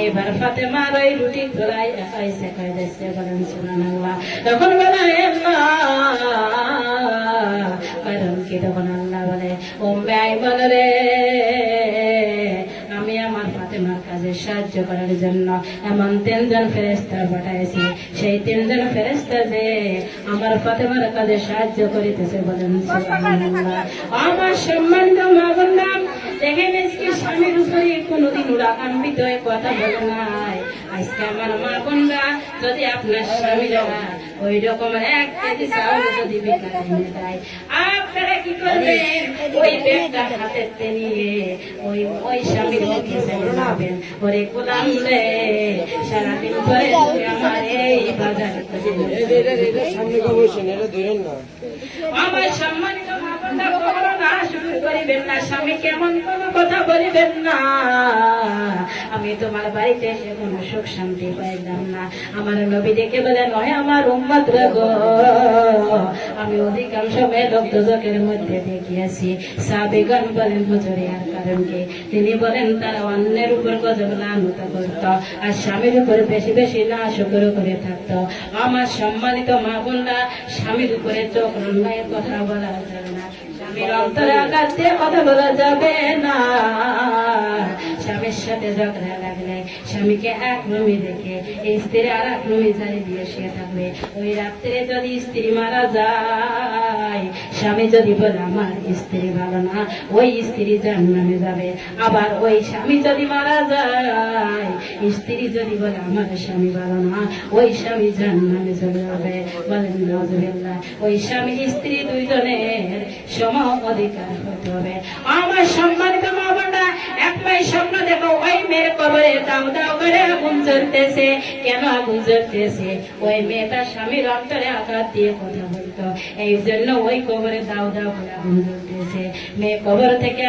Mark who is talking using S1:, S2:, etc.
S1: এইবার ফাতেমার ওই রুটি খোলাই একাই শেখাই দিচ্ছে বলেন শুনান তখন বলে কারণ কি তখন আল্লাহ বলে ও ব্যয় বল রে, আমি আমার ফাতেমার কাজে সাহায্য করার জন্য এমন তিনজন ফেরেস্তা পাঠাইছি সেই তিনজন ফেরেস্তা যে আমার ফাতেমার কাজে সাহায্য করিতেছে, বলেন। আমার সম্মানিত মা বললাম দেখেন স্বামীর কোনোদিন হয়ে কথা বলে নাই। আজকে আমার মা বোনরা যদি আপনার স্বামীরা ওই রকম এক কেজি চাউল যদি বেকার দেয় আপনারা কি করবেন? ওই ব্যাগটা হাতে নিয়ে ওই ওই স্বামীর অফিসে ওরে গোলাম রে সারাদিন তুমি আমার এই বাজার আমার সম্মানিত মা বোনরা কখনো না শুরু করিবেন না। স্বামী কেমন কোনো কথা না। আমি তোমার বাড়িতে এসে সুখ শান্তি পাইলাম না। আমার নবী দেখে বলে, নয় আমার উম্মত গো। আমি অধিকাংশ মেয়ে মধ্যে দেখিয়েছি। বলেন হুজুরিয়ার কারণ কি? তিনি বলেন, তারা অন্যের উপর গজব লানত করত আর স্বামীর উপর বেশি বেশি না শুক্র করে থাকতো। আমার সম্মানিত মা বোনরা স্বামীর উপরে চোখ রান্নায় কথা বলা যাবে না। স্বামীর অন্তরে আঘাত দিয়ে কথা বলা যাবে না। স্বামীর সাথে ঝগড়া লাগলে স্বামীকে এক রুমে এই স্ত্রী আর এক রুমে জারি দিয়ে শুয়ে থাকবে। ওই রাত্রে যদি স্ত্রী মারা যায়, স্বামী যদি বলে, আমার স্ত্রী ভালো না, ওই স্ত্রী জান্নামে যাবে। আবার ওই স্বামী যদি মারা যায়, স্ত্রী যদি বলে, আমার স্বামী ভালো না, ওই স্বামী জান্নামে চলে যাবে। বলেন নজরুল্লাহ ওই স্বামী স্ত্রী দুইজনের সম অধিকার হতে হবে। আমার সম্মানিত কবরে দাও দাও কেন আগুন জ্বলতেছে? ওই মেয়েটা স্বামীর অন্তরে আঘাত দিয়ে কথা বলতো। এই জন্য ওই কবরে দাও দাও করে আগুন মেয়ে কবর থেকে